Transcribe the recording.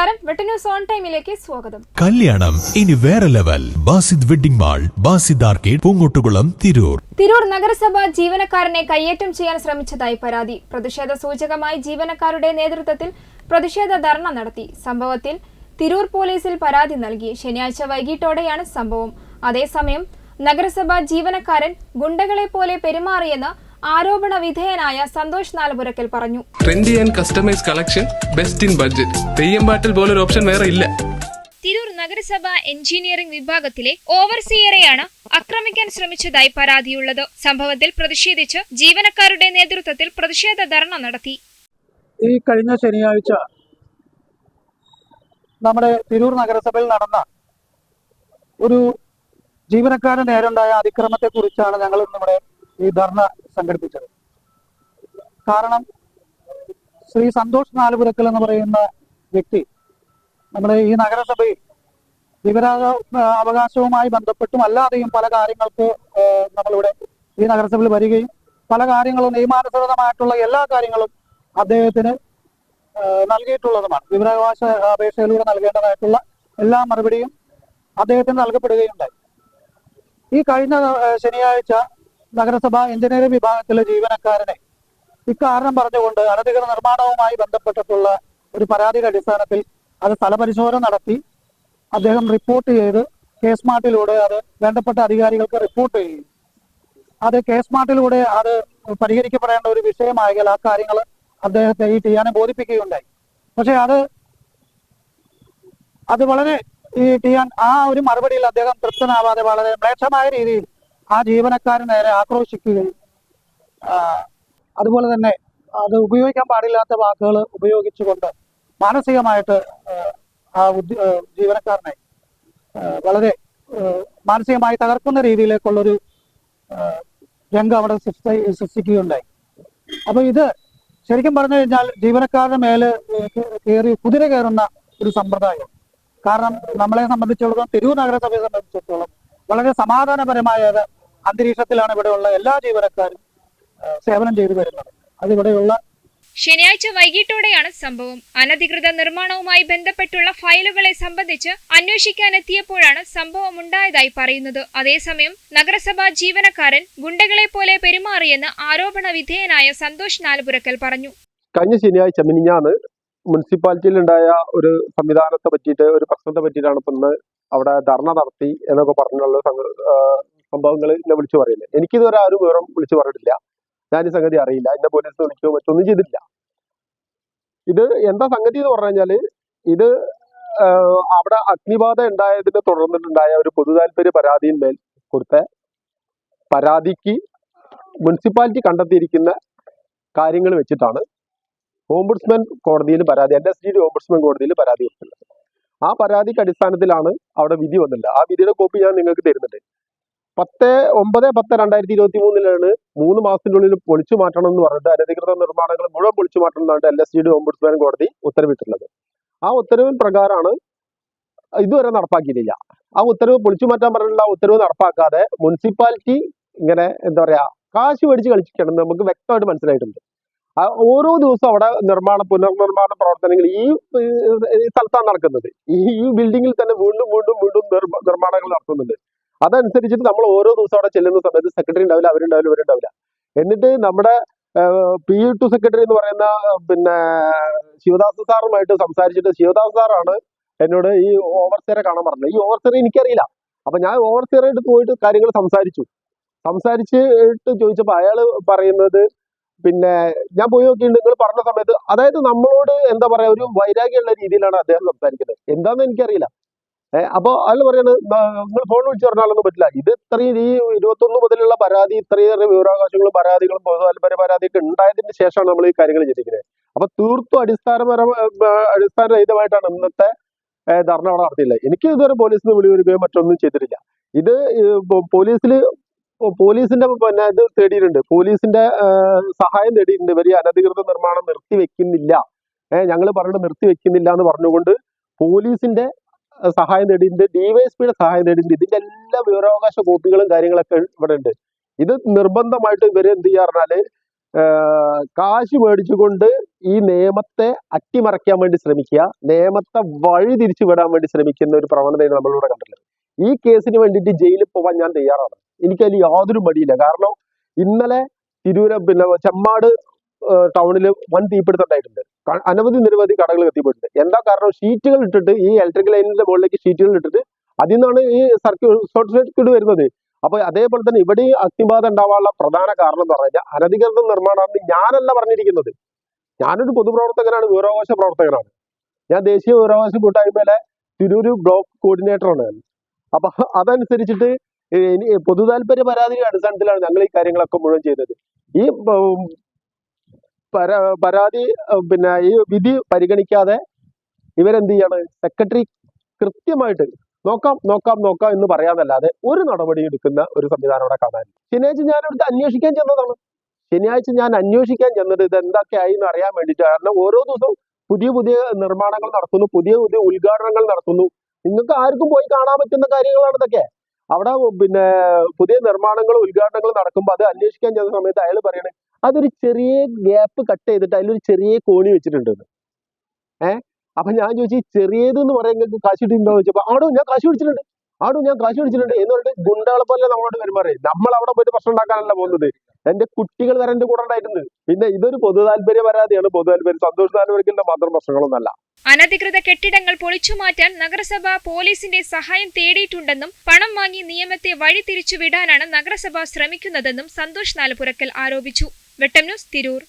നമസ്കാരം. News on ടൈമിലേക്ക് സ്വാഗതം. കല്യാണം. ഇനി വേറെ level. Basid wedding mall Basid arcade Poonkottukulam Tirur. Tirur നഗരസഭ ജീവനക്കാരനെ കയ്യേറ്റം ചെയ്യാൻ ശ്രമിച്ചതായി പരാതി. പ്രതിഷേധ സൂചകമായി ജീവനക്കാരുടെ നേതൃത്വത്തിൽ പ്രതിഷേധ ധർണ നടത്തി. സംഭവത്തിൽ തിരൂർ പോലീസിൽ പരാതി നൽകി. ശനിയാഴ്ച വൈകിട്ടോടെയാണ് സംഭവം. അതേസമയം നഗരസഭ ജീവനക്കാരൻ ഗുണ്ടകളെ പോലെ പെരുമാറിയെന്ന് ആരോപണ വിധേയനായ സന്തോഷ് നാലപുരക്കൽ പറഞ്ഞു. Trendy and customise collection best in budget Theyyam പാട്ടിൽ പോലൊരു ഓപ്ഷൻ വേറെ ഇല്ല. തിരൂർ നഗരസഭ എഞ്ചിനീയറിംഗ് വിഭാഗത്തിലെ ഓവർസിയറെയാണ് ആക്രമിക്കാൻ ശ്രമിച്ചതായി പരാതിയുള്ളത്. സംഭവത്തിൽ പ്രതിഷേധിച്ച് ജീവനക്കാരുടെ നേതൃത്വത്തിൽ പ്രതിഷേധ ധർണ നടത്തി. ഈ കഴിഞ്ഞ ശനിയാഴ്ച നമ്മുടെ തിരൂർ നഗരസഭയിൽ നടന്ന ഒരു ജീവനക്കാരന് നേരുണ്ടായ അതിക്രമത്തെ കുറിച്ചാണ് ഞങ്ങൾ ഇന്നിവിടെ ഈ ധർണ സംഘടിപ്പിച്ചത്. കാരണം ശ്രീ സന്തോഷ് നാലുപുരക്കൽ എന്ന് പറയുന്ന വ്യക്തി നമ്മുടെ ഈ നഗരസഭയിൽ വിവരാവ അവകാശവുമായി ബന്ധപ്പെട്ടും അല്ലാതെയും പല കാര്യങ്ങൾക്ക് നമ്മളിവിടെ ഈ നഗരസഭയിൽ വരികയും പല കാര്യങ്ങളും നിയമാനുസൃതമായിട്ടുള്ള എല്ലാ കാര്യങ്ങളും അദ്ദേഹത്തിന് നൽകിയിട്ടുള്ളതുമാണ്. വിവരാവകാശ അപേക്ഷയിലൂടെ നൽകേണ്ടതായിട്ടുള്ള എല്ലാ മറുപടിയും അദ്ദേഹത്തിന് നൽകപ്പെടുകയുണ്ടായി. ഈ കഴിഞ്ഞ ശനിയാഴ്ച നഗരസഭ എഞ്ചിനീയറിംഗ് വിഭാഗത്തിലെ ജീവനക്കാരനെ ഇക്കാരണം പറഞ്ഞുകൊണ്ട് അനധികൃത നിർമ്മാണവുമായി ബന്ധപ്പെട്ടിട്ടുള്ള ഒരു പരാതിയുടെ അടിസ്ഥാനത്തിൽ അത് സ്ഥലപരിശോധന നടത്തി. അദ്ദേഹം റിപ്പോർട്ട് ചെയ്ത് കേസ് മാർട്ടിലൂടെ അത് വേണ്ടപ്പെട്ട അധികാരികൾക്ക് റിപ്പോർട്ട് ചെയ്യും അത് കേസ് മാർട്ടിലൂടെ അത് പരിഹരിക്കപ്പെടേണ്ട ഒരു വിഷയമായാൽ ആ കാര്യങ്ങൾ അദ്ദേഹത്തെ ഈ ടിയാനെ ബോധിപ്പിക്കുകയുണ്ടായി. പക്ഷെ അത് അത് വളരെ ഈ ടിയാൻ ആ ഒരു മറുപടിയിൽ അദ്ദേഹം തൃപ്തനാവാതെ വളരെ മ്ലേച്ഛമായ രീതിയിൽ ആ ജീവനക്കാരൻ നേരെ ആക്രോശിക്കുകയും അതുപോലെ തന്നെ അത് ഉപയോഗിക്കാൻ പാടില്ലാത്ത വാക്കുകൾ ഉപയോഗിച്ചുകൊണ്ട് മാനസികമായിട്ട് ആ, ജീവനക്കാരനെ വളരെ മാനസികമായി തകർക്കുന്ന രീതിയിലേക്കുള്ളൊരു രംഗം അവിടെ സൃഷ്ടി സൃഷ്ടിക്കുകയുണ്ടായി. അപ്പൊ ഇത് ശരിക്കും പറഞ്ഞു കഴിഞ്ഞാൽ ജീവനക്കാരുടെ മേലെ കയറി കുതിര കയറുന്ന ഒരു സമ്പ്രദായം. കാരണം നമ്മളെ സംബന്ധിച്ചിടത്തോളം തിരൂർ നഗരസഭയെ സംബന്ധിച്ചിടത്തോളം വളരെ സമാധാനപരമായ അന്തരീക്ഷത്തിലാണ് ഇവിടെയുള്ള എല്ലാ ജീവനക്കാരും സേവനം ചെയ്തു വരുന്നത്. അതിവിടെയുള്ള ശനിയാഴ്ച വൈകിട്ടോടെയാണ് സംഭവം. അനധികൃത നിർമ്മാണവുമായി ബന്ധപ്പെട്ടുള്ള ഫയലുകളെ സംബന്ധിച്ച് അന്വേഷിക്കാനെത്തിയപ്പോഴാണ് സംഭവം ഉണ്ടായതായി പറയുന്നത്. അതേസമയം നഗരസഭാ ജീവനക്കാരൻ ഗുണ്ടകളെ പോലെ പെരുമാറിയെന്ന് ആരോപണ വിധേയനായ സന്തോഷ് നാലുപുരക്കൽ പറഞ്ഞു. കഴിഞ്ഞ ശനിയാഴ്ച മിനിഞ്ഞാന്ന് മുനിസിപ്പാലിറ്റിയിലുണ്ടായ ഒരു സംവിധാനത്തെ പറ്റിയിട്ട് ഒരു പ്രശ്നത്തെ പറ്റിയിട്ടാണ് ഇപ്പൊ ഇന്ന് അവിടെ ധർണ നടത്തി എന്നൊക്കെ പറഞ്ഞുള്ള സംഭവങ്ങൾ എന്നെ വിളിച്ചു പറയുന്നത് എനിക്കിതുവരെ ആരും വിവരം വിളിച്ചു പറഞ്ഞിട്ടില്ല. ഞാൻ ഈ സംഗതി അറിയില്ല. എന്നെ പോലീസ് വിളിക്കുകയോ മറ്റൊന്നും ചെയ്തിട്ടില്ല. ഇത് എന്താ സംഗതി എന്ന് പറഞ്ഞു ഇത് അവിടെ അഗ്നിബാധ ഉണ്ടായതിനെ തുടർന്നിട്ടുണ്ടായ ഒരു പൊതു താല്പര്യ പരാതിയിന്മേൽ കൊടുത്ത പരാതിക്ക് മുനിസിപ്പാലിറ്റി കണ്ടെത്തിയിരിക്കുന്ന കാര്യങ്ങൾ വെച്ചിട്ടാണ് ഓംബുഡ്സ്മാൻ കോടതിയിൽ പരാതി എൻ എസ് ഡി ഓംബുഡ്സ്മാൻ കോടതിയിൽ പരാതി കൊടുത്തിട്ടുള്ളത്. ആ പരാതിക്ക് അടിസ്ഥാനത്തിലാണ് അവിടെ വിധി വന്നില്ല ആ വിധിയുടെ കോപ്പി ഞാൻ നിങ്ങൾക്ക് തരുന്നുണ്ട്. പത്ത് ഒമ്പത് പത്ത് രണ്ടായിരത്തി ഇരുപത്തി മൂന്നിലാണ് മൂന്ന് മാസത്തിനുള്ളിൽ പൊളിച്ചു മാറ്റണം എന്ന് പറഞ്ഞിട്ട് അനധികൃത നിർമ്മാണങ്ങൾ മുഴുവൻ പൊളിച്ചു മാറ്റണം എന്നാണ് എൽ എസ് ഡി ഓംബുഡ്സ്മാൻ കോടതി ഉത്തരവിട്ടുള്ളത് ആ ഉത്തരവിൻ പ്രകാരമാണ് ഇതുവരെ നടപ്പാക്കിയിട്ടില്ല. ആ ഉത്തരവ് പൊളിച്ചു മാറ്റാൻ പറഞ്ഞിട്ടുള്ള ഉത്തരവ് നടപ്പാക്കാതെ മുനിസിപ്പാലിറ്റി ഇങ്ങനെ എന്താ പറയാ കാശ് മേടിച്ച് കളിച്ചിട്ടുണ്ടെന്ന് നമുക്ക് വ്യക്തമായിട്ട് മനസ്സിലായിട്ടുണ്ട്. ഓരോ ദിവസവും അവിടെ നിർമ്മാണ പുനർനിർമ്മാണ പ്രവർത്തനങ്ങൾ ഈ സ്ഥലത്താണ് നടക്കുന്നത്. ഈ ബിൽഡിങ്ങിൽ തന്നെ വീണ്ടും വീണ്ടും വീണ്ടും നിർമ്മാണങ്ങൾ നടത്തുന്നുണ്ട്. അതനുസരിച്ചിട്ട് നമ്മൾ ഓരോ ദിവസം അവിടെ ചെല്ലുന്ന സമയത്ത് സെക്രട്ടറി ഉണ്ടാവില്ല അവരുണ്ടാവില്ല ഇവരുണ്ടാവില്ല. എന്നിട്ട് നമ്മുടെ പി യു ടു സെക്രട്ടറി എന്ന് പറയുന്ന പിന്നെ ശിവദാസ് സാറുമായിട്ട് സംസാരിച്ചിട്ട് ശിവദാസ് സാറാണ് എന്നോട് ഈ ഓവർസിയറെ കാണാൻ പറഞ്ഞത്. ഈ ഓവർസിയറെ എനിക്കറിയില്ല. അപ്പൊ ഞാൻ ഓവർസിയറെ അടുത്ത് പോയിട്ട് കാര്യങ്ങൾ സംസാരിച്ചു. സംസാരിച്ചിട്ട് ചോദിച്ചപ്പോൾ അയാൾ പറയുന്നത് പിന്നെ ഞാൻ പോയി നോക്കിയിട്ട് നിങ്ങൾ പറഞ്ഞ സമയത്ത് അതായത് നമ്മളോട് എന്താ പറയാ ഒരു വൈരാഗ്യമുള്ള രീതിയിലാണ് അദ്ദേഹം സംസാരിക്കുന്നത്. എന്താന്ന് എനിക്കറിയില്ല. ഏഹ് അപ്പൊ അയാൾ പറയുന്നത് നിങ്ങൾ ഫോൺ വിളിച്ച് പറഞ്ഞാലൊന്നും പറ്റില്ല. ഇത് ഇത്രയും ഈ ഇരുപത്തൊന്ന് മുതലുള്ള പരാതി ഇത്രയേറെ വിവരാവകാശങ്ങളും പരാതികളും പൊതു താല്പര്യ പരാതിയൊക്കെ ഉണ്ടായതിന് ശേഷമാണ് നമ്മൾ ഈ കാര്യങ്ങൾ ചിന്തിക്കുന്നത് അപ്പൊ തീർത്തും അടിസ്ഥാനപരം അടിസ്ഥാനരഹിതമായിട്ടാണ് ഇന്നത്തെ ധർണ അവിടെ നടത്തിയില്ല? എനിക്ക് ഇതുവരെ പോലീസിൽ നിന്ന് വിളി വരികയോ മറ്റൊന്നും ചെയ്തിട്ടില്ല. ഇത് പോലീസിൽ പോലീസിന്റെ പിന്നെ ഇത് തേടിയിട്ടുണ്ട്. പോലീസിന്റെ സഹായം തേടിയിട്ടുണ്ട്. ഇവർ അനധികൃത നിർമ്മാണം നിർത്തിവെക്കുന്നില്ല. ഏഹ് ഞങ്ങൾ പറഞ്ഞിട്ട് നിർത്തിവെക്കുന്നില്ല എന്ന് പറഞ്ഞുകൊണ്ട് പോലീസിന്റെ സഹായം തേടിയിട്ടുണ്ട് ഡിവൈഎസ്പിയുടെ സഹായം തേടിയിട്ടുണ്ട് ഇതിന്റെ എല്ലാ വിവരാവകാശ കോപ്പികളും കാര്യങ്ങളൊക്കെ ഇവിടെ ഉണ്ട്. ഇത് നിർബന്ധമായിട്ട് ഇവർ എന്ത് ചെയ്യാ കാശ് മേടിച്ചുകൊണ്ട് ഈ നിയമത്തെ അട്ടിമറിക്കാൻ വേണ്ടി ശ്രമിക്കുക. നിയമത്തെ വഴി തിരിച്ചു വിടാൻ വേണ്ടി ശ്രമിക്കുന്ന ഒരു പ്രവണതയാണ് നമ്മളിവിടെ കണ്ടിട്ടുള്ളത്. ഈ കേസിന് വേണ്ടിയിട്ട് ജയിലിൽ പോവാൻ ഞാൻ തയ്യാറാണ്. എനിക്കതിൽ യാതൊരു മടിയില്ല. കാരണം ഇന്നലെ തിരൂര പിന്നെ ചെമ്മാട് ടൗണിൽ വൻ തീപിടുത്തം ഉണ്ടായിട്ടുണ്ട്. അനവധി നിരവധി കടകൾ കത്തിപ്പോയിട്ടുണ്ട് എന്താ കാരണം? ഷീറ്റുകൾ ഇട്ടിട്ട് ഈ ഇലക്ട്രിക് ലൈനിന്റെ മുകളിലേക്ക് ഷീറ്റുകൾ ഇട്ടിട്ട് അതിൽ നിന്നാണ് ഈ സർക്യൂട്ട് ഷോർട്ട് സർക്യൂട്ട് വരുന്നത്. അപ്പൊ അതേപോലെ തന്നെ ഇവിടെ അഗ്നിബാധ ഉണ്ടാവാനുള്ള പ്രധാന കാരണം എന്ന് പറഞ്ഞാൽ അനധികൃത നിർമ്മാണമാണെന്ന് ഞാനല്ല പറഞ്ഞിരിക്കുന്നത്. ഞാനൊരു പൊതുപ്രവർത്തകനാണ് വിവരാവകാശ പ്രവർത്തകനാണ്. ഞാൻ ദേശീയ വിവരാവകാശ കൂട്ടായ്മയിലെ തിരൂര് ബ്ലോക്ക് കോർഡിനേറ്ററാണ് ഞാൻ. അപ്പൊ അതനുസരിച്ചിട്ട് പൊതുതാൽപര്യ പരാതിയുടെ അടിസ്ഥാനത്തിലാണ് ഞങ്ങൾ ഈ കാര്യങ്ങളൊക്കെ മുഴുവൻ ചെയ്തത്. ഈ പരാ പരാതി പിന്നെ ഈ വിധി പരിഗണിക്കാതെ ഇവരെന്ത് ചെയ്യാണ് സെക്രട്ടറി കൃത്യമായിട്ട് നോക്കാം നോക്കാം നോക്കാം എന്ന് പറയാന്നല്ലാതെ ഒരു നടപടി എടുക്കുന്ന ഒരു സംവിധാനം അവിടെ കാണാൻ. ശനിയാഴ്ച ഞാൻ ഇവിടുത്തെ അന്വേഷിക്കാൻ ചെന്നതാണ്. ശനിയാഴ്ച ഞാൻ അന്വേഷിക്കാൻ ചെന്നത് ഇത് എന്തൊക്കെയായി എന്ന് അറിയാൻ വേണ്ടിയിട്ട് കാരണം ഓരോ ദിവസവും പുതിയ പുതിയ നിർമ്മാണങ്ങൾ നടത്തുന്നു പുതിയ പുതിയ ഉദ്ഘാടനങ്ങൾ നടത്തുന്നു. നിങ്ങൾക്ക് ആർക്കും പോയി കാണാൻ പറ്റുന്ന കാര്യങ്ങളാണ് ഇതൊക്കെ. അവിടെ പിന്നെ പുതിയ നിർമ്മാണങ്ങളും ഉദ്ഘാടനങ്ങളും നടക്കുമ്പോൾ അത് അന്വേഷിക്കാൻ ചെന്ന സമയത്ത് അയാൾ പറയണേ അതൊരു ചെറിയ ഗ്യാപ്പ് കട്ട് ചെയ്തിട്ട് അതിലൊരു ചെറിയ കോണി വെച്ചിട്ടുണ്ട് ഏ? അപ്പൊ ഞാൻ ചോദിച്ചു "ഈ ചെറിയത് എന്ന് പറയുമ്പോൾ കാശ് കിട്ടിയിട്ടുണ്ടോ? ചോദിച്ചപ്പോ ആടോ ഞാൻ കാശ് പിടിച്ചിട്ടുണ്ട്. ആടോ ഞാൻ കാശ് പിടിച്ചിട്ടുണ്ട്. എന്ന് പറഞ്ഞിട്ട് ഗുണ്ടകളെ പോലെ നമ്മളോട് പെരുമാറി. നമ്മൾ അവിടെ പോയിട്ട് പ്രശ്നം ഉണ്ടാക്കാനല്ല പോകുന്നത്. എന്റെ കുട്ടികൾ വരെ എന്റെ കൂടെ ഉണ്ടായിരുന്നു പിന്നെ ഇതൊരു പൊതു താല്പര്യ പരാതിയാണ്. പൊതു താല്പര്യം സന്തോഷ താല്പര്യത്തിന്റെ മാത്രം പ്രശ്നങ്ങളൊന്നല്ല അനധികൃത കെട്ടിടങ്ങൾ പൊളിച്ചു മാറ്റാൻ നഗരസഭ പോലീസിന്റെ സഹായം തേടിയിട്ടുണ്ടെന്നും പണം വാങ്ങി നിയമത്തെ വഴിതിരിച്ചുവിടാനാണ് നഗരസഭ ശ്രമിക്കുന്നതെന്നും സന്തോഷ് നാലപുരക്കൽ ആരോപിച്ചു. വെട്ടം ന്യൂസ് തിരൂർ.